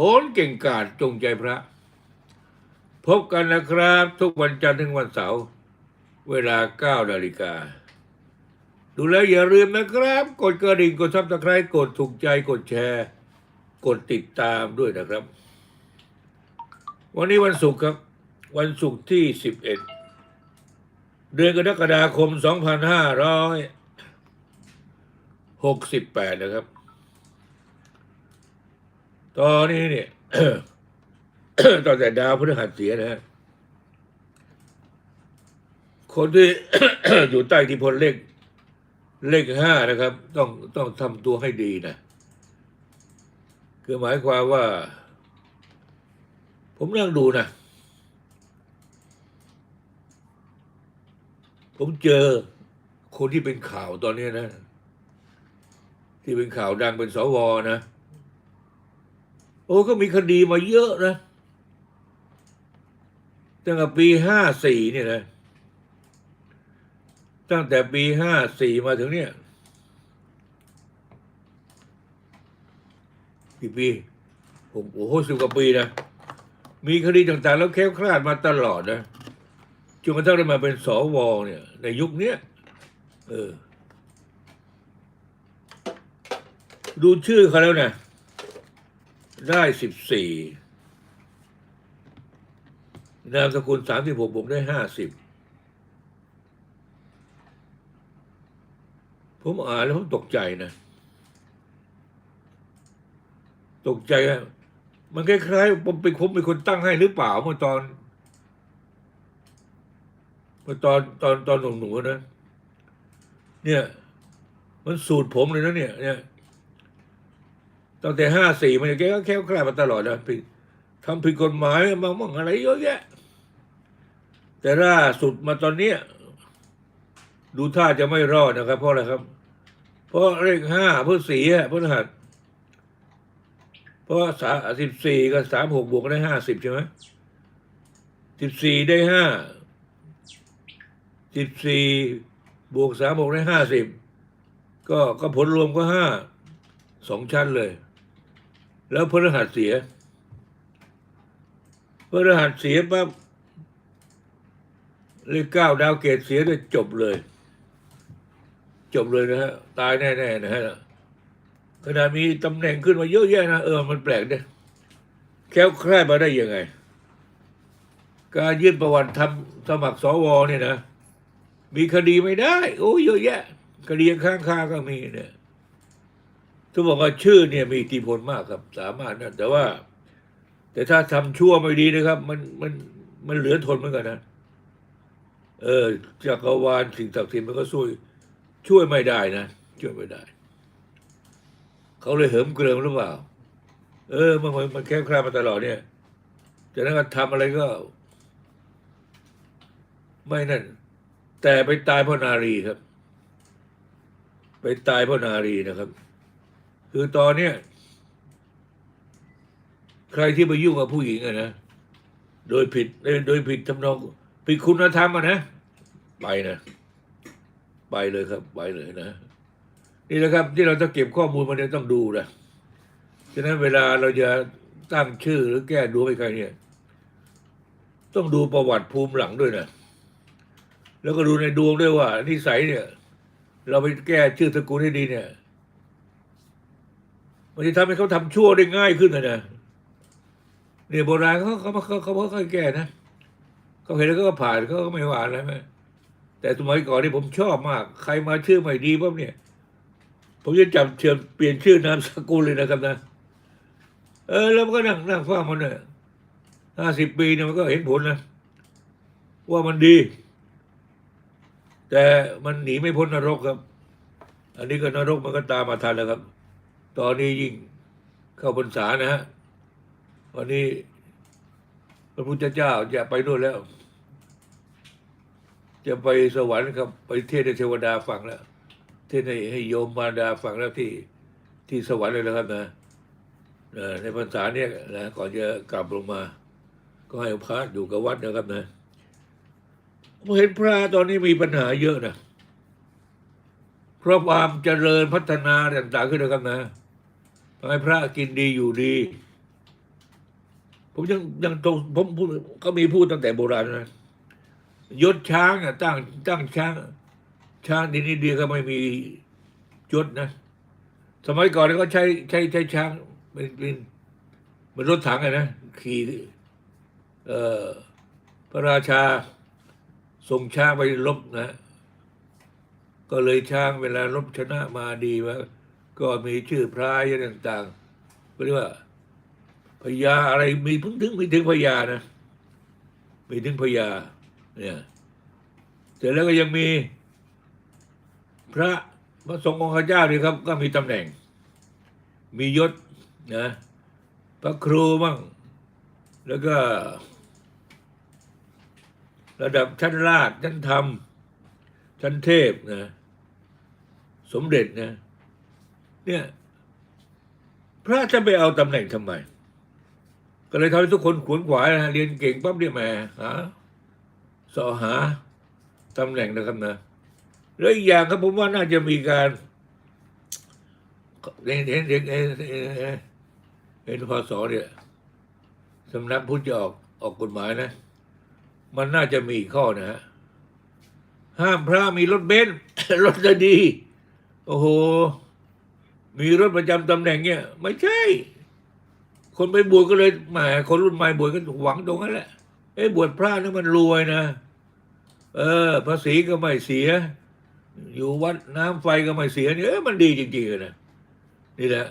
หนเก่งกาจจงใจพระ พบกันนะครับ ทุกวันจันทร์ถึงวันเสาร์เวลา9นาฬิกา ดูแล้วอย่าลืมนะครับ กดกระดิ่งกดซับสไครต์กดถูกใจกดแชร์ กดติดตามด้วยนะครับ วันนี้วันศุกร์ครับ วันศุกร์ที่11เดือนกรกฎาคม2568นะครับ ตอนนี้เนี่ยตอนแต่ดาวพฤหัสเสียนะฮะคนที่อยู่ใต้อิทธิพลเลขเลขห้านะครับ ต้องต้องทำตัวให้ดีนะคือหมายความว่า ผมนั่งดูนะผมเจอคนที่เป็นข่าวตอนนี้นะ ที่เป็นข่าวดังเป็นสวนะ โอ้ก็มีคดีมาเยอะนะตั้งแต่ปีห้าสี่เนี่ยนะตั้งแต่ปีห้าสี่มาถึงเนี่ยกี่ปีผมโอ้โหสิบกว่าปีนะ มีคดีต่างๆ แล้วแคล้วคลาดมาตลอดนะจนกระทั่งได้มาเป็นสวเนี่ย ในยุคเนี้ยเออ ดูชื่อเขาแล้วนะ ได้สิบสี่นามสกุลสามสิบหกบวกได้ห้าสิบผมอ่านแล้วผมตกใจนะ ตกใจอะมันคล้ายๆผมเป็นผมเป็นคนตั้งให้หรือเปล่าเมื่อตอนเมื่อตอนตอนตอนหนุ่มหนูนะ เนี่ย มันสูตรผมเลยนะเนี่ยเนี่ย ตั้งแต่ห้าสี่มันแกก็แค่คลาดมาตลอดนะผิดทำผิดกฎหมายบางมั่งอะไรเยอะแยะ แต่ล่าสุดมาตอนเนี้ยดูท่าจะไม่รอดนะครับ เพราะอะไรครับ เพราะเลขห้าเพื่อสี่เพื่อหัดเพราะสาสิบสี่กับสามหกบวกได้ห้าสิบใช่ไหมสิบสี่ได้ห้าสิบสี่บวกสามบวกได้ห้าสิบก็ก็ผลรวมก็ห้าสองชั้นเลย แล้วพฤหัสเสียพฤหัสเสียปั๊บเลขเก้าดาวเกตเสียเลยจบเลย จบเลยนะฮะตายแน่ๆนะฮะขณะมีตำแหน่งขึ้นมาเยอะแยะนะเออมันแปลกเนี่ยแค้วคลาดมาได้ยังไง การยื่นประวัติทำสมัครสวเนี่ยนะ มีคดีไม่ได้ โอ้เยอะแยะ คดีข้างคาก็มีเนี่ย ทุกบอกว่าชื่อเนี่ยมีอิทธิพลมากครับสามารถนะแต่ว่า แต่ถ้าทำชั่วไม่ดีนะครับ มันมันมันเหลือทนเหมือนกันนะเออจักรวาลสิ่งศักดิ์สิทธิ์มันก็ช่วย ช่วยไม่ได้นะช่วยไม่ได้ เขาเลยเหิมเกริมหรือเปล่า เออมันมันแค้วคลามาตลอดเนี่ยจากนั้นก็ทำอะไรก็ ไม่นั่น แต่ไปตายเพราะนารีครับ ไปตายเพราะนารีนะครับ คือตอนเนี้ยใครที่ไปยุ่งกับผู้หญิงอะนะโดยผิดโดยผิดทำนองผิดคุณธรรมอะนะไปนะไปเลยครับ ไปเลยนะ นี่แหละครับ ที่เราต้องเก็บข้อมูลมันเนี่ยต้องดูนะฉะนั้นเวลาเราจะตั้งชื่อหรือแก้ดวงให้ใครเนี่ย ต้องดูประวัติภูมิหลังด้วยนะแล้วก็ดูในดวงด้วยว่านิสัยเนี่ย เราไปแก้ชื่อสกุลให้ดีเนี่ย มันจะทำให้เขาทำชั่วได้ง่ายขึ้นนะนะเนี่ยโบราณเขาเขาเขาเขาเขาค่อยแก้นะเขาเห็นแล้วก็ผ่านเขาก็ไม่หวานแล้วไหมแต่สมัยก่อนนี่ผมชอบมาก ใครมาชื่อใหม่ดีปั๊บเนี่ย ผมจะจับเชิญเปลี่ยนชื่อนามสกุลเลยนะครับนะเออแล้วมันก็นั่งนั่งฟังมันเนี่ยห้าสิบปีเนี่ยมันก็เห็นผลนะว่ามันดี แต่มันหนีไม่พ้นนรกครับ อันนี้ก็นรกมันก็ตามมาทันแล้วครับ ตอนนี้ยิ่งเข้าพรรษานะฮะวันนี้พระพุทธเจ้าจะไปนู่นแล้ว จะไปสวรรค์ครับ ไปเทศน์ให้เทวดาฟังแล้ว เทศน์ให้ให้โยมมารดาฟังแล้วที่ที่สวรรค์เลยนะครับนะในพรรษาเนี่ยนะก่อนจะกลับลงมา ก็ให้พระอยู่กับวัดนะครับนะผมเห็นพระตอนนี้มีปัญหาเยอะนะเพราะความเจริญพัฒนาต่างๆขึ้นนะครับนะ ให้พระกินดีอยู่ดี ผมยังยังตรงผมพูดก็มีพูดตั้งแต่โบราณนะยศช้างอะตั้งตั้งช้าง ช้างดีนี่เดียวก็ไม่มียศนะ สมัยก่อนเนี่ยก็ใช้ใช้ใช้ช้างเป็นเป็นเหมันรถถังอะนะขี่เอ่อพระราชาส่งช้างไปรบนะ ก็เลยช้างเวลารบชนะมาดีมา ก็มีชื่อพรายอะไรต่างๆก็เรียกว่าพญาอะไรมีพิ่งถึงมีถึงพญานะมีถึงพญาเนี่ยเสร็จแล้วก็ยังมีพระพระสงฆ์องค์เจ้านี่ครับ ก็มีตำแหน่ง มียศนะพระครูบ้างแล้วก็ ระดับชั้นราชชั้นธรรมชั้นเทพนะสมเด็จนะ เนี่ยพระจะไปเอาตำแหน่งทำไม ก็เลยทำให้ทุกคนขวนขวายนะเรียนเก่งปั๊บเนี่ยแหม่หาสอหาตำแหน่งนะครับนะแล้วอีกอย่างครับผมว่าน่าจะมีการเห็นเห็นเห็นเห็นเห็นพศเนี่ยสำนักพุทธจะออกออกกฎหมายนะ มันน่าจะมีอีกข้อนะฮะห้ามพระมีรถเบนซ์รถจะดี โอ้โห มีรถประจำตำแหน่งเนี่ย ไม่ใช่ คนไปบวชก็เลยแหมคนรุ่นใหม่บวชก็หวังตรงนั้นแหละเอ้บวชพระนี่มันรวยนะเออ ภาษีก็ไม่เสีย อยู่วัดน้ำไฟก็ไม่เสียเนี่ยเอ้มันดีจริงๆนะนี่แหละ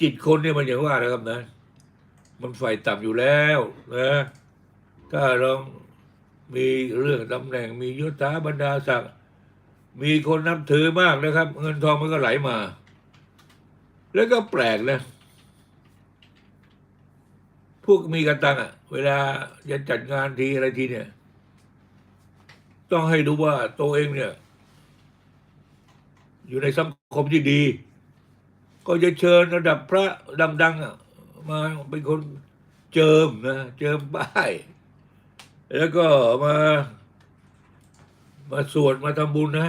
จิตคนเนี่ยมันอย่างว่านะครับนะ มันไฟต่ำอยู่แล้วนะถ้าลองมีเรื่องตำแหน่งมียศถาบรรดาศักดิ์มีคนนับถือมากนะครับ เงินทองมันก็ไหลมา แล้วก็แปลกนะพวกมีกันตังอะเวลาจะจัดงานทีอะไรทีเนี่ย ต้องให้ดูว่าตัวเองเนี่ย อยู่ในสังคมที่ดี ก็จะเชิญระดับพระดังๆอะมาเป็นคนเจิมนะเจิมป้าย แล้วก็มา มาสวดมาทำบุญนะ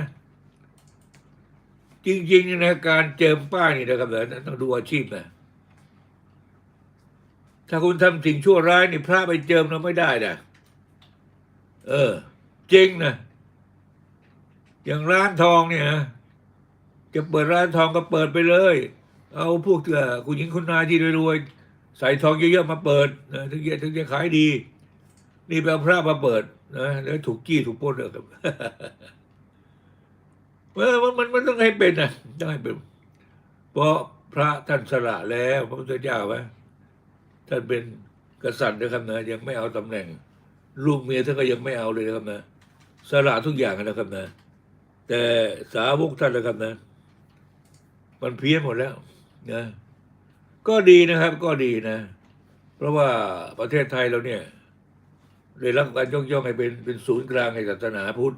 จริงๆเนี่ยนะการเจิมป้ายนี่นะครับเดี๋ยวต้องดูอาชีพนะถ้าคุณทำสิ่งชั่วร้ายนี่พระไปเจิมเราไม่ได้นะเออ จริงนะอย่างร้านทองเนี่ยจะเปิดร้านทองก็เปิดไปเลย เอาพวกเออคุณหญิงคุณนายที่รวยๆใส่ทองเยอะๆมาเปิดนะถึงจะถึงจะขายดี นี่ไปเอาพระมาเปิดนะแล้วถูกจี้ถูกปล้นเลยครับ เออมันมันมันต้องให้เป็นนะต้องให้เป็น เพราะพระท่านสละแล้วพระพุทธเจ้าไหมท่านเป็นกษัตริย์นะครับนะยังไม่เอาตำแหน่ง ลูกเมียท่านก็ยังไม่เอาเลยนะครับนะสละทุกอย่างนะครับนะ แต่สาวกท่านนะครับนะ มันเพี้ยนหมดแล้วนะก็ดีนะครับก็ดีนะ เพราะว่าประเทศไทยเราเนี่ยได้รับการยกย่องให้เป็นเป็นศูนย์กลางในศาสนาพุทธ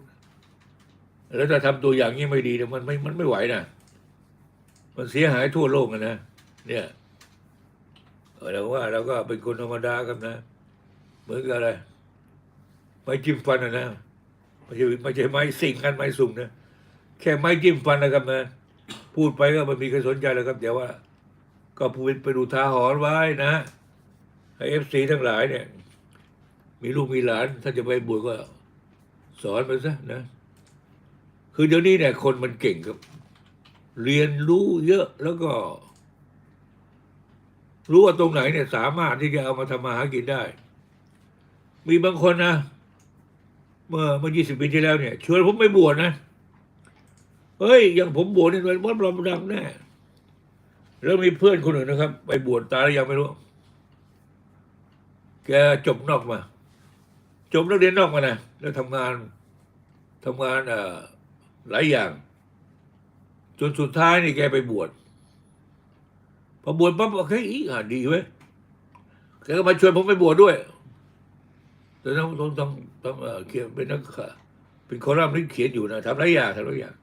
แล้วถ้าทำตัวอย่างนี้ไม่ดีเนี่ยมันไม่มันไม่ไหวนะมันเสียหายทั่วโลกนะเนี่ยเออเราว่าเราก็เป็นคนธรรมดาครับนะ เหมือนกับอะไรไม้จิ้มฟันอะนะไม่ใช่ไม่ใช่ไม้สิ่งกันไม้สุ่มนะแค่ไม้จิ้มฟันนะครับนะพูดไปก็ไม่มีใครสนใจแล้วครับเดี๋ยวว่า ก็พูดไปดูทาหรณ์ไว้นะให้เอฟซีทั้งหลายเนี่ย มีลูกมีหลาน ถ้าจะไปบวชก็สอนไปซะนะ คือเดี๋ยวนี้เนี่ยคนมันเก่งครับ เรียนรู้เยอะแล้วก็ รู้ว่าตรงไหนเนี่ยสามารถที่จะเอามาทำมาหากินได้ มีบางคนนะเมื่อเมื่อยี่สิบปีที่แล้วเนี่ยชวนผมไปบวชนะเฮ้ยอย่างผมบวชเนี่เป็นวัดปลอมดำแน่แล้วมีเพื่อนคนหนึ่งนะครับ ไปบวชตายแล้วยังไม่รู้ แกจบนอกมา จบนักเรียนนอกมานะแล้วทำงานทำงานเอ่อ หลายอย่าง จนสุดท้ายนี่แกไปบวชพอบวชปั๊บบอกเฮ้ยอีอะดีเว้ยแกก็มาชวนผมไปบวชด้วยแต่ต้องต้องต้องต้องเออเขียนเป็นนักข่าวเป็นคอลัมน์ที่เขียนอยู่นะทำหลายอย่างทำหลายอย่าง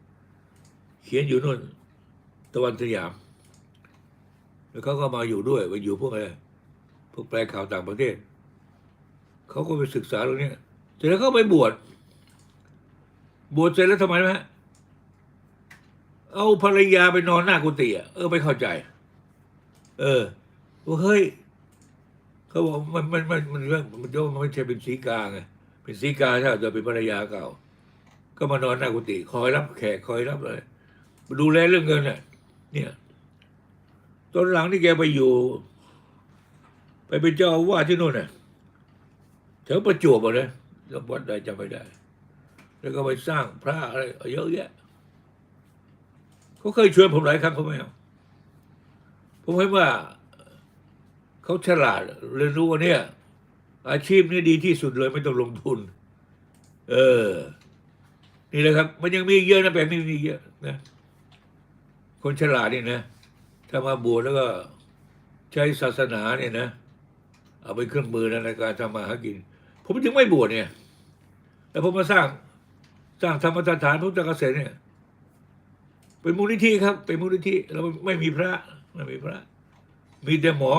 เขียนอยู่นู่น ตะวันสยาม แล้วเขาก็มาอยู่ด้วยไปอยู่พวกอะไรพวกแปลข่าวต่างประเทศเขาก็ไปศึกษาเรื่องนี้เสร็จแล้วเขาไปบวชบวชเสร็จแล้วทำไมนะฮะ เอาภรรยาไปนอนหน้ากุฏิอะเออไม่เข้าใจ เออว่าเฮ้ยเขาบอกมันมันมันมันเรื่องมันโยมมันไม่ใช่เป็นสีกาไงเป็นสีกาถ้าจะเป็นภรรยาเก่า ก็มานอนหน้ากุฏิคอยรับแขกคอยรับอะไรดูแลเรื่องเงินน่ะ เนี่ยตอนหลังที่แกไปอยู่ ไปเป็นเจ้าอาวาสที่นู่นน่ะแถวประจวบอะนะวัดใดจำไม่ได้ แล้วก็ไปสร้างพระอะไรเยอะแยะ เขาเคยชวนผมหลายครั้งเขาไม่เอาผมเห็นว่าเขาฉลาดเรียนรู้ว่าเนี่ย อาชีพนี้ดีที่สุดเลยไม่ต้องลงทุน เออ นี่แหละครับ มันยังมีเยอะนะแบบนี้มีเยอะนะคนฉลาดนี่นะถ้ามาบวชแล้วก็ใช้ศาสนาเนี่ยนะเอาเป็นเครื่องมือในการทำมาหากิน ผมถึงไม่บวชเนี่ยแต่ผมมาสร้างสร้างธรรมสถานพุทธเกษตรเนี่ย เป็นมูลนิธิครับ เป็นมูลนิธิเราไม่มีพระไม่มีพระ มีแต่หมอ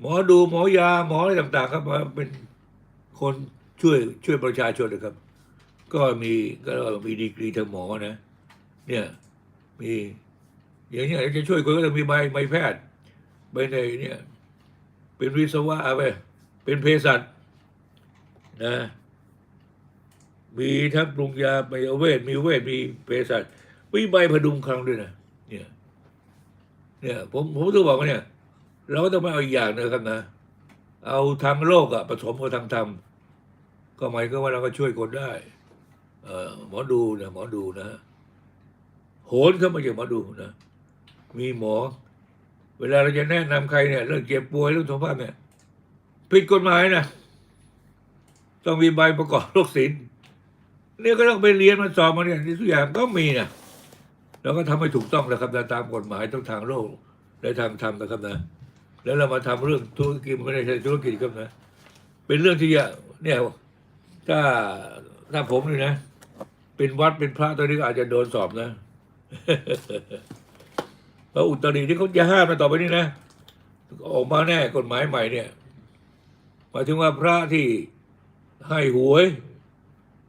หมอดูหมอยาหมออะไรต่าง ๆ ครับมาเป็นคนช่วยช่วยประชาชนนะครับ ก็มีก็มีดีกรีทางหมอนะ เนี่ยมีอย่างเนี้ยจะช่วยคนก็ต้องมีใบใบแพทย์ใบในเนี่ยเป็นวิศวะไปเป็นเภสัชนะมีทั้งปรุงยาไมเวทมีเวทมีเภสัช มีใบพดุงคลังด้วยนะเนี่ยเนี่ยผมผมต้องบอกว่าเนี่ย เราก็ต้องไม่เอาอีกอย่างนะครับนะ เอาทางโลกอะผสมกับทางธรรมก็หมายก็ว่าเราก็ช่วยคนได้เออหมอดูนะหมอดูนะโหนเข้ามาจากหมอดูนะมีหมอ เวลาเราจะแนะนำใครเนี่ยเรื่องเจ็บป่วยเรื่องสุขภาพเนี่ยผิดกฎหมายนะต้องมีใบประกอบโรคศิลป์เนี่ยก็ต้องไปเรียนมาสอบมาเนี่ยทุกอย่างก็มีนะ เราก็ทำให้ถูกต้องนะครับตามกฎหมายทั้งทางโลกและทางธรรมนะครับนะ แล้วเรามาทำเรื่องธุรกิจไม่ได้ใช่ธุรกิจครับนะ เป็นเรื่องที่จะเนี่ยถ้าถ้าผมนี่นะ เป็นวัดเป็นพระตอนนี้ก็อาจจะโดนสอบนะเพราะอุตริที่เขาจะห้ามมาต่อไปนี้นะออกมาแน่กฎหมายใหม่เนี่ยหมายถึงว่าพระที่ให้หวย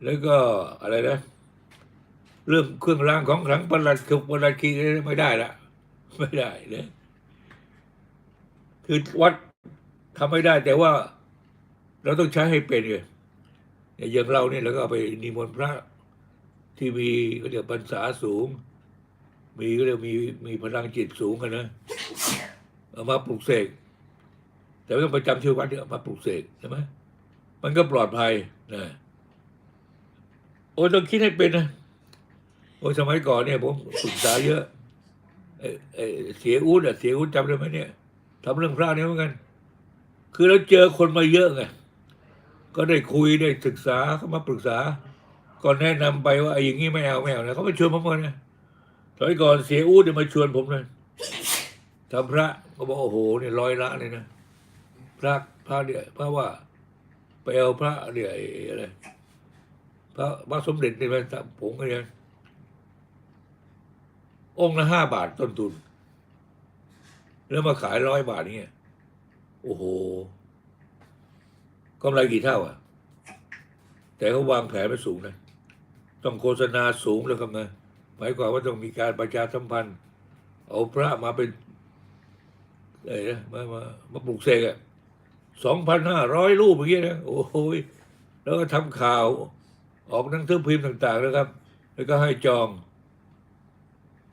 แล้วก็อะไรนะ เรื่องเครื่องรางของขลังประหลัดคือประหลัดคีไม่ได้ละไม่ได้เลยคือวัดทำไม่ได้ แต่ว่า เราต้องใช้ให้เป็นไงเนี่ยอย่างเราเนี่ยเราก็ไปนิมนต์พระที่มีก็เรียกพรรษาสูง มีก็เรียกมีมีพลังจิตสูงกันนะเอามาปลุกเสกแต่ไม่ต้องไปจำชื่อวัดเนี่ยมาปลุกเสกใช่ไหมมันก็ปลอดภัยนะโอ้ต้องคิดให้เป็นนะ โอ้ยสมัยก่อนเนี่ยผมศึกษาเยอะเออเสียอูดอะเสียอูดจำได้ไหมเนี่ยทำเรื่องพระเนี่ยเหมือนกัน คือเราเจอคนมาเยอะไงก็ได้คุยได้ศึกษาเขามาปรึกษา ก็แนะนำไปว่าไอ้อย่างนี้ไม่เอาไม่เอานะเขามาชวนผมมานะสมัยก่อนเสียอูดเนี่ยมาชวนผมเลยทำพระก็บอกโอ้โหเนี่ยร้อยละเลยนะพระพระเนี่ยพระว่าไปเอาพระเนี่ยไอ้อะไรพระพระสมเด็จเนี่ยมาผมก็เนี่ย องค์ละห้าบาทต้นทุน แล้วมาขายร้อยบาทเนี่ยโอ้โหกำไรกี่เท่าอะ แต่เขาวางแผนไปสูงนะ ต้องโฆษณาสูงเลยครับนะหมายความว่าต้องมีการประชาสัมพันธ์ เอาพระมาเป็นอะไรนะมามามาปลูกเสกอะสองพันห้าร้อยรูปอย่างเงี้ยนะโอ้โหแล้วก็ทำข่าวออกหนังสือพิมพ์ต่าง ๆ นะครับ แล้วก็ให้จอง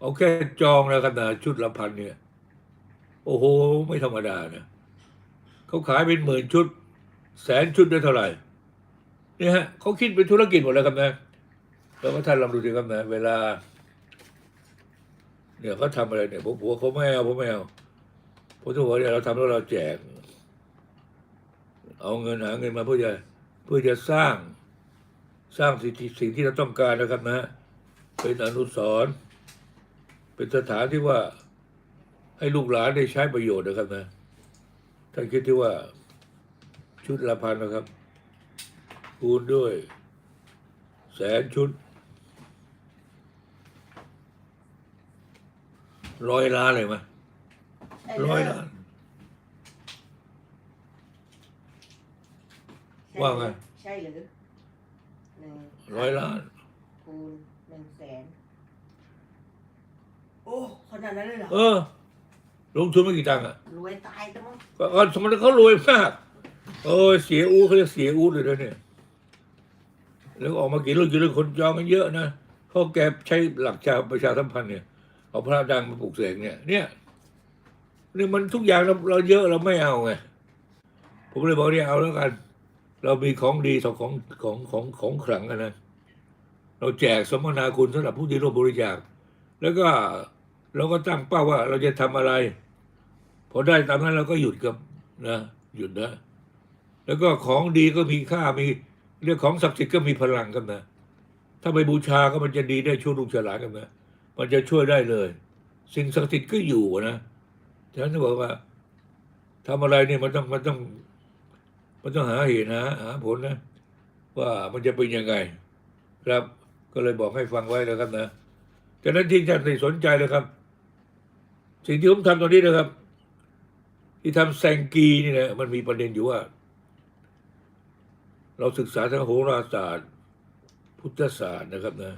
เอาแค่จองแล้วกันนะชุดละพันเนี่ย โอ้โห ไม่ธรรมดานะเขาขายเป็นหมื่นชุด แสนชุดได้เท่าไหร่เนี่ยฮะเขาคิดเป็นธุรกิจหมดแล้วครับนะแล้วก็ท่านลองดูสิครับนะเวลา เนี่ยเขาทำอะไรเนี่ยผมผมเขาไม่เอาผมไม่เอาผมจะบอกว่าเนี่ยเราทำแล้วเราแจก เอาเงินหาเงินมาเพื่อจะเพื่อจะสร้างสร้างสิ่งที่เราต้องการนะครับนะเป็นอนุสรณ์ เป็นสถานที่ว่าให้ลูกหลานได้ใช้ประโยชน์นะครับนะท่านคิดที่ว่าชุดละพันนะครับ คูณด้วย แสนชุด ร้อยล้านเลยไหมร้อยล้าน ว่าไงใช่หรือหนึ่งร้อยล้านคูณหนึ่งแสน โอ้ขนาดนั้นเลยเหรอเออ ลงทุนไม่กี่ตังค์อะรวยตายแต่มั้งก็ก็สมัยเขารวยมากโอ้ยเสียอู้เขาเรียกเสียอู้เลยนะเนี่ยแล้วออกมากี่เรื่องกี่เรื่องคนจองกันเยอะนะเขาแกใช้หลักชาประชาสัมพันธ์เนี่ยเอาพระดังมาปลูกเสกเนี่ย เนี่ยนี่มันทุกอย่างเราเราเยอะเราไม่เอาไงผมเลยบอกเนี่ยเอาแล้วกัน เรามีของดีสองของของของของขลังกันนะเราแจกสมนาคุณสำหรับผู้ที่ร่วมบริจาคแล้วก็ เราก็ตั้งเป้าว่าเราจะทำอะไร พอได้ตามนั้นเราก็หยุดกับนะหยุดนะ แล้วก็ของดีก็มีค่ามีเรื่องของศักดิ์สิทธิ์ก็มีพลังกันนะ ถ้าไปบูชาก็มันจะดีได้ช่วยลูกฉลานกันนะมันจะช่วยได้เลย สิ่งศักดิ์สิทธิ์ก็อยู่นะฉะนั้นบอกว่าทำอะไรเนี่ยมันต้องมันต้อง มันต้องหาเหตุหาหาผลนะ ว่ามันจะเป็นยังไง ครับก็เลยบอกให้ฟังไว้นะครับนะฉะนั้นที่ท่านสนใจนะครับ สิ่งที่ผมทำตอนนี้นะครับ ที่ทำแซงกีนี่นะมันมีประเด็นอยู่ว่า เราศึกษาทางโหราศาสตร์ พุทธศาสตร์นะครับนะ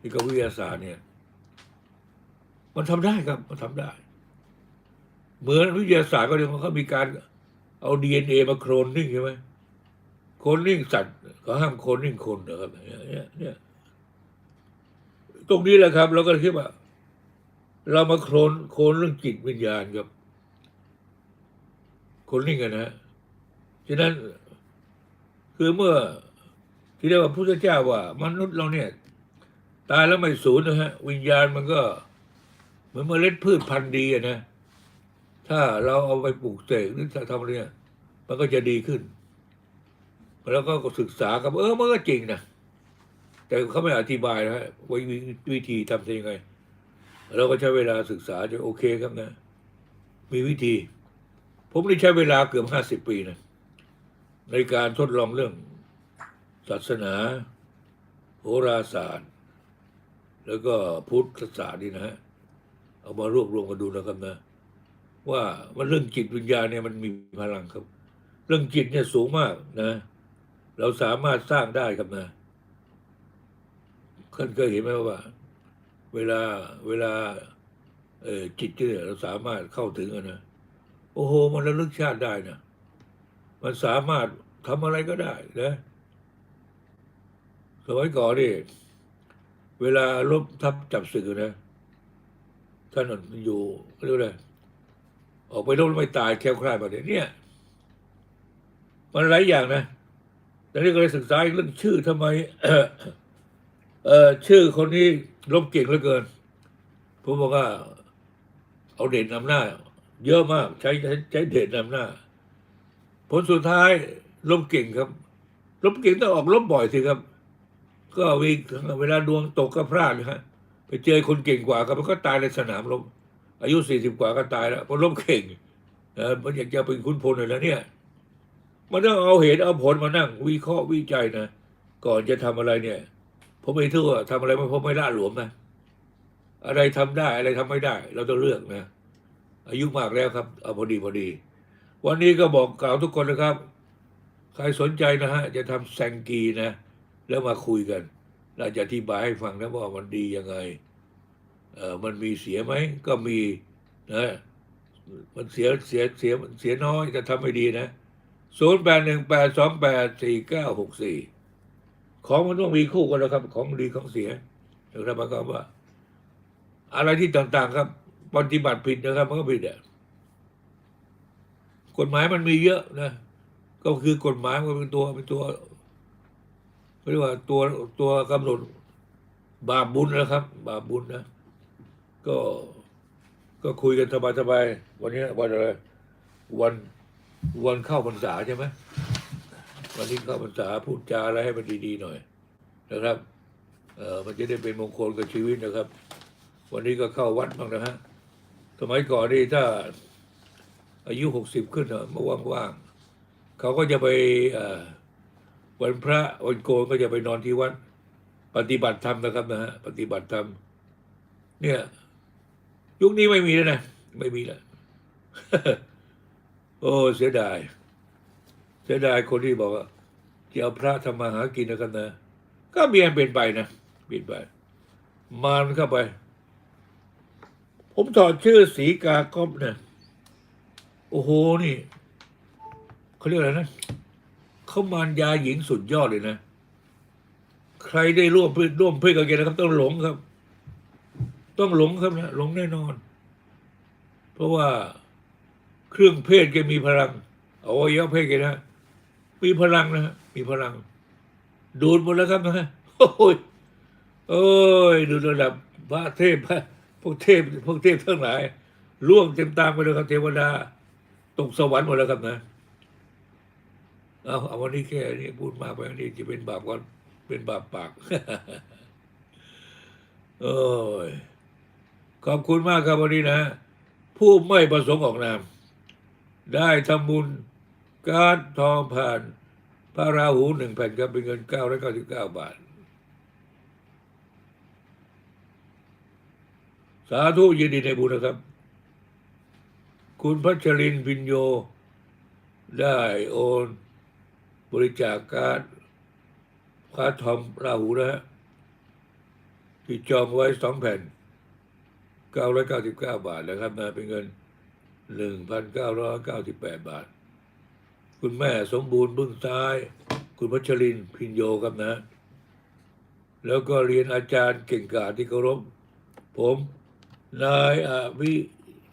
นี่ก็วิทยาศาสตร์เนี่ย มันทำได้ครับ มันทำได้ เหมือนวิทยาศาสตร์ก็เรียกว่าเขามีการเอาดีเอ็นเอมาโครนนิ่งใช่ไหมโคลนนิ่งสัตว์เขาห้ามโคลนนิ่งคนนะครับเนี่ยเนี่ยตรงนี้แหละครับ เราก็คิดว่า เรามาโคลนโคลนเรื่องจิตวิญญาณครับ คนนิ่กันนะฉะนั้นคือเมื่อที่เรียกว่าพุทธเจ้าว่า มนุษย์เราเนี่ย ตายแล้วไม่สูญนะฮะ วิญญาณมันก็ เหมือนเมล็ดพืชพันธุ์ดีนะถ้าเราเอาไปปลูกเสกหรือทำอะไรเนี่ยมันก็จะดีขึ้น แล้วก็ศึกษากับเออมันก็จริงนะแต่เขาไม่อธิบายนะฮะว่าวิวิธีทำยังไง เราก็ใช้เวลาศึกษาจะโอเคครับนะ มีวิธี ผมได้ใช้เวลาเกือบห้าสิบปีนะในการทดลองเรื่อง ศาสนา โหราศาสตร์ แล้วก็พุทธศาสตร์นี่นะฮะเอามารวบรวมกันดูนะครับนะ ว่ามันเรื่องจิตวิญญาณเนี่ยมันมีพลังครับ เรื่องจิตเนี่ยสูงมากนะ เราสามารถสร้างได้ครับนะท่านเคยเห็นไหมว่า เวลาเวลาเออจิตเนี่ยเราสามารถเข้าถึงอะนะโอ้โห มันระลึกชาติได้นะมันสามารถทำอะไรก็ได้นะสมัยก่อนนี่เวลาลบทับจับศึกอะนะท่านอยู่เรียกอะไรออกไปรบไม่ตายแคล้วคลาดมาเนี่ยเนี่ยมันหลายอย่างนะแต่นี่ก็เลยศึกษาเรื่องชื่อทำไมเออชื่อคนนี้ ลบเก่งเหลือเกิน ผมบอกว่า เอาเด่นนำหน้า เยอะมากใช้ใช้ใช้เด่นนำหน้า ผลสุดท้ายลบเก่งครับ ลบเก่งต้องออกลบบ่อยสิครับ ก็วีเวลาดวงตกก็พลาดนะฮะไปเจอคนเก่งกว่าครับมันก็ตายในสนามรบอายุสี่สิบกว่าก็ตายแล้วเพราะลบเก่งเออมันอยากจะเป็นคุณพลเลยแล้วเนี่ยมันต้องเอาเหตุเอาผลมานั่งวิเคราะห์วิจัยนะก่อนจะทำอะไรเนี่ย ผมไม่ทั่วทำอะไรไม่ผมไม่ล่าหลวมนะอะไรทำได้อะไรทำไม่ได้ เราต้องเลือกนะ อายุมากแล้วครับเอาพอดีพอดี วันนี้ก็บอกกล่าวทุกคนนะครับ ใครสนใจนะฮะ จะทำแซงกีนะ แล้วมาคุยกันเราจะอธิบายให้ฟังนะว่ามันดียังไงเออมันมีเสียไหมก็มีนะมันเสียเสียเสียเสียน้อยแต่ทำไม่ดีนะศูนย์แปดหนึ่งแปดสองแปดสี่เก้าหกสี่ ของมันต้องมีคู่กันแล้วครับ ของดีของเสียนะครับหมายความว่า อะไรที่ต่างๆครับ ปฏิบัติผิดนะครับ มันก็ผิดอะกฎหมายมันมีเยอะนะก็คือกฎหมายมันเป็นตัวเป็นตัวเรียกว่าตัวตัวกำหนดบาปบุญนะครับ บาปบุญนะก็ก็คุยกันสบายๆวันนี้วันอะไรวันวันเข้าพรรษาใช่ไหม วันนี้เข้าพรรษาพูดจาอะไรให้มันดีๆหน่อยนะครับเออมันจะได้เป็นมงคลกับชีวิตนะครับ วันนี้ก็เข้าวัดบ้างนะฮะสมัยก่อนนี่ถ้าอายุหกสิบขึ้นอะมาว่างๆเขาก็จะไปอ่อวันพระวันโกนก็จะไปนอนที่วัด ปฏิบัติธรรมนะครับนะฮะปฏิบัติธรรมเนี่ย ยุคนี้ไม่มีแล้วนะ ไม่มีแล้วโอ้เสียดาย เสียดายคนที่บอกว่าจะเอาพระทำมาหากินนะครับนะก็มีอันเป็นไปนะเปลี่ยนไปมารเข้าไป ผมถอดชื่อสีกาก๊อบเนี่ยโอ้โหนี่เขาเรียกอะไรนะเขามารยาหญิงสุดยอดเลยนะ ใครได้ร่วมเพื่อร่วมเพื่อกับแกนะครับ ต้องหลงครับ ต้องหลงครับนะหลงแน่นอน เพราะว่าเครื่องเพศแกมีพลังอวัยวะเพศแกนะ มีพลังนะฮะมีพลัง ดูดหมดแล้วครับนะโอ้ยโอ้ยดูระดับพระเทพพระพวกเทพพวกเทพทั้งหลายล่วงเต็มตามไปเลยครับเทวดาตกสวรรค์หมดแล้วครับนะเอาเอาวันนี้แค่นี้พูดมากไปวันนี้จะเป็นบาปก่อนเป็นบาปปากโอ้ยขอบคุณมากครับวันนี้นะ ผู้ไม่ประสงค์ออกนาม ได้ทำบุญ การทองผ่านพระราหูหนึ่งแผ่นครับเป็นเงินเก้าร้อยเก้าสิบเก้าบาท สาธุยินดีในบุญนะครับ คุณพัชรินพินโย ได้โอน บริจาคการพระทอมราหูนะฮะที่จองไว้สองแผ่นเก้าร้อยเก้าสิบเก้าบาทนะครับนะเป็นเงินหนึ่งพันเก้าร้อยเก้าสิบแปดบาท คุณแม่สมบูรณ์บึ้งซ้าย คุณพัชรินพินโยครับนะ แล้วก็เรียนอาจารย์เก่งกาจที่เคารพ ผมนายอวิ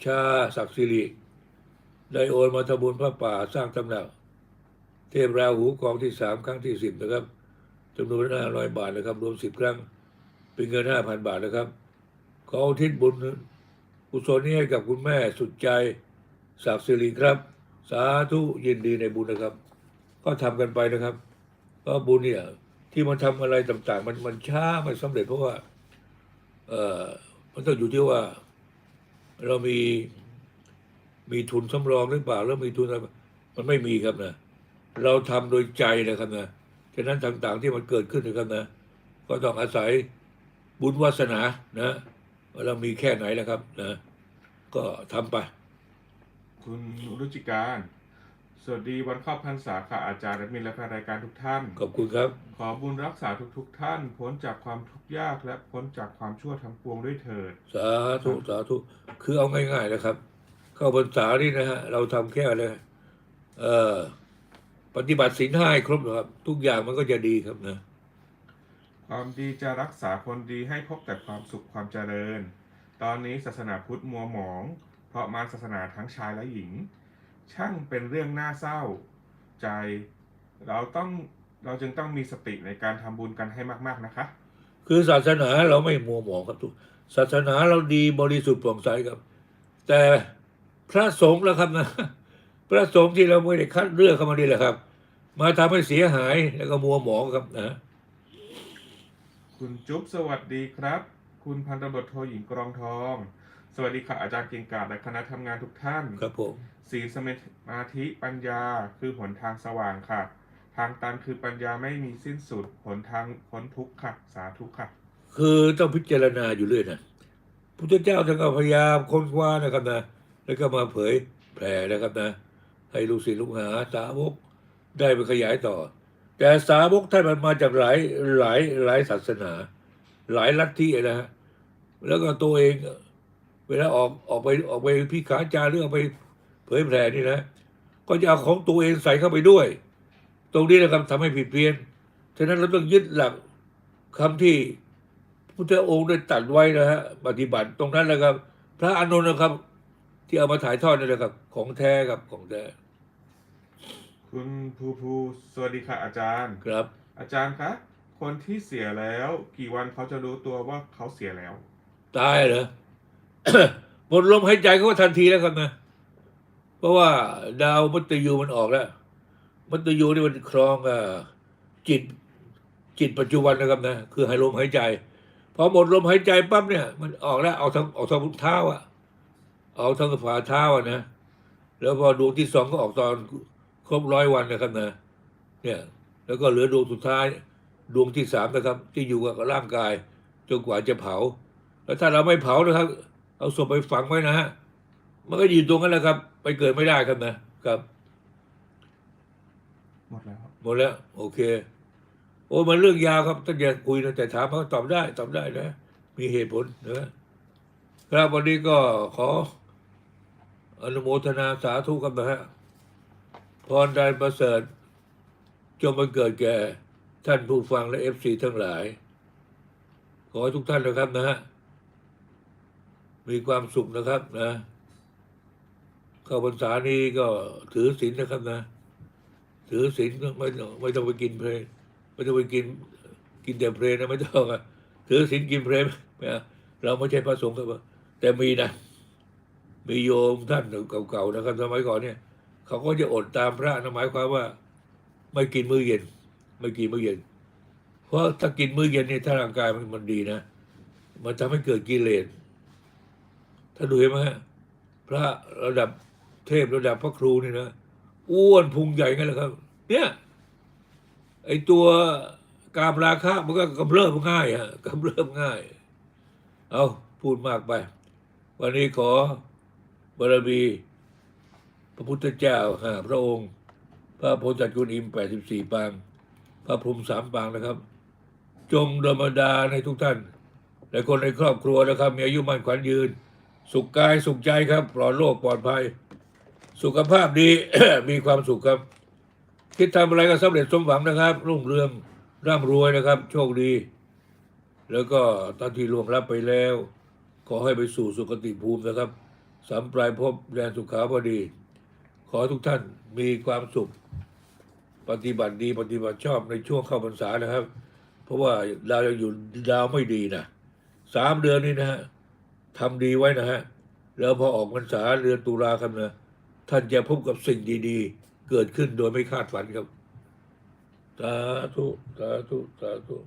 ชาศักดิ์สิริ ได้โอนมาทำบุญพระป่าสร้างตำหนัก เทพราหูกองที่สามครั้งที่สิบนะครับจำนวนห้าร้อยบาทนะครับ รวมสิบครั้ง เป็นเงินห้าพันบาทนะครับ ขออุทิศบุญกุศลนี้ให้กับคุณแม่สุดใจศักดิ์สิริครับ สาธุยินดีในบุญนะครับ ก็ทำกันไปนะครับเพราะบุญเนี่ยที่มันทำอะไรต่าง ๆ มันมันช้าไม่สำเร็จเพราะว่า เออมันต้องอยู่ที่ว่า เรามีมีทุนสำรองหรือเปล่าแล้วมีทุนอะไรมันไม่มีครับนะเราทำโดยใจนะครับนะฉะนั้นต่าง ๆ ที่มันเกิดขึ้นนะครับนะก็ต้องอาศัยบุญวาสนานะว่าเรามีแค่ไหนนะครับนะก็ทำไป คุณรุจิการ สวัสดีวันเข้าพรรษาค่ะอาจารย์และมิตรและแฟนรายการทุกท่าน ขอบคุณครับ ขอบุญรักษาทุกๆทท่าน พ้นจากความทุกข์ยากและพ้นจากความชั่วทั้งปวงด้วยเถิด สาธุสาธุ คือเอาง่ายๆนะครับ เข้าพรรษานี่นะฮะเราทำแค่อะไรเอ่อปฏิบัติศีลห้าให้ครบนะครับ ทุกอย่างมันก็จะดีครับนะ ความดีจะรักษาคนดีให้พบแต่ความสุขความเจริญ ตอนนี้ศาสนาพุทธมัวหมอง เพราะมารศาสนาทั้งชายและหญิง ช่างเป็นเรื่องน่าเศร้าใจ เราต้องเราจึงต้องมีสติในการทำบุญกันให้มาก ๆนะคะ คือศาสนาเราไม่มัวหมองครับทุกศาสนาเราดีบริสุทธิ์โปร่งใสครับ แต่พระสงฆ์แล้วครับนะพระสงฆ์ที่เราไม่ได้คัดเลือกเข้ามานี่แหละครับ มาทำให้เสียหายแล้วก็มัวหมองครับนะคุณจุ๊บสวัสดีครับ คุณพันตำรวจโทหญิงกรองทอง สวัสดีค่ะอาจารย์เก่งกาจและคณะทำงานทุกท่านครับผมสีลสมาธิปัญญาคือหนทางสว่างค่ะ ทางตันคือปัญญาไม่มีสิ้นสุดหนทางพ้นทุกข์ค่ะ สาธุค่ะ คือต้องพิจารณาอยู่เรื่อยนะพุทธเจ้าท่านก็พยายามค้นคว้านะครับนะ แล้วก็มาเผยแผ่นะครับนะ ให้ลูกศิษย์ลูกหาสาวกได้ไปขยายต่อ แต่สาวกท่านมันมาจากหลายหลายหลายศาสนา หลายลัทธินะฮะแล้วก็ตัวเอง เวลาออกออกไปออกไปพิขาจาหรือเอาไปเผยแผ่นี่นะ ก็จะเอาของตัวเองใส่เข้าไปด้วย ตรงนี้นะครับทำให้ผิดเพี้ยน ฉะนั้นเราต้องยึดหลักคำที่พุทธองค์ได้ตรัดไว้นะฮะปฏิบัติตรงนั้นแหละครับ พระอานนท์นะครับ ที่เอามาถ่ายทอดนี่แหละครับ ของแท้ครับของแท้คุณภูภูสวัสดีค่ะอาจารย์ครับ อาจารย์คะคนที่เสียแล้ว กี่วันเขาจะรู้ตัวว่าเขาเสียแล้ว ตายเหรอ หมดลมหายใจเขาก็ทันทีแล้วครับนะ เพราะว่าดาวมัตตยูมันออกแล้ว มัตตยูนี่มันครองอจิตจิตปัจจุบันนะครับนะ คือหายลมหายใจ พอหมดลมหายใจปั๊บเนี่ย มันออกแล้วเอาทางออกทางเท้าอะออกทางฝ่าเท้าอะนะ แล้วพอดวงที่สองก็ออกตอนครบร้อยวันนะครับนะ เนี่ย แล้วก็เหลือดวงสุดท้าย ดวงที่สามนะครับ ที่อยู่กับร่างกายจนกว่าจะเผา แล้วถ้าเราไม่เผานะครับ เอาศพไปฝังไว้นะฮะมันก็อยู่ตรงนั้นแหละครับ ไปเกิดไม่ได้ครับนะครับ หมดแล้วหมดแล้ว โอเค โอ้มันเรื่องยาวครับท่านอย่าคุยนะแต่ถามเขาตอบได้ตอบได้นะ มีเหตุผลนะครับวันนี้ก็ขอ อนุโมทนาสาธุกันนะฮะพรใดประเสริฐจงบังเกิดแก่ท่านผู้ฟังและเอฟซีทั้งหลาย ขอให้ทุกท่านนะครับนะฮะ มีความสุขนะครับนะเข้าพรรษานี้ก็ถือศีลนะครับนะ ถือศีลไม่ต้องไม่ต้องไปกินเพลงไม่ต้องไปกิน กินแต่เพลงนะไม่ต้องอะถือศีลกินเพลงไม่เราไม่ใช่พระสงฆ์ครับแต่มีนะ มีโยมท่านเก่าๆนะครับสมัยก่อนเนี่ยเขาก็จะอดตามพระนะหมายความว่า ไม่กินมื้อเย็น ไม่กินมื้อเย็น เพราะถ้ากินมื้อเย็นเนี่ยถ้าร่างกายมันมันดีนะมันทำให้เกิดกิเลส ถ้าดูเห็นไหมพระระดับเทพระดับพระครูนี่นะอ้วนพุงใหญ่กันเลยครับ เนี่ยไอตัวกามราคะมันก็กำเริบง่ายฮะกำเริบง่าย เอาพูดมากไป วันนี้ขอบารมีพระพุทธเจ้าห้าพระองค์ พระโพธิสัตว์กุลอิมแปดสิบสี่ปาง พระพรหมสามปางนะครับ จงดมดาในทุกท่าน และคนในครอบครัวนะครับ มีอายุมั่นขวัญยืน สุขกายสุขใจครับ ปลอดโรคปลอดภัย สุขภาพดี มีความสุขครับ คิดทำอะไรก็สำเร็จสมหวังนะครับ รุ่งเรืองร่ำรวยนะครับ โชคดี แล้วก็ตอนที่ล่วงลับไปแล้ว ขอให้ไปสู่สุคติภูมินะครับสามปลายภพแดนสุขาพอดี ขอทุกท่านมีความสุข ปฏิบัติดีปฏิบัติชอบในช่วงเข้าพรรษานะครับ เพราะว่าดาวยังอยู่ดาวไม่ดีนะสามเดือนนี้นะฮะ ทำดีไว้นะฮะ แล้วพอออกพรรษาเดือนตุลาคมนะท่านจะพบกับสิ่งดีๆ เกิดขึ้นโดยไม่คาดฝันครับ สาธุ สาธุ สาธุ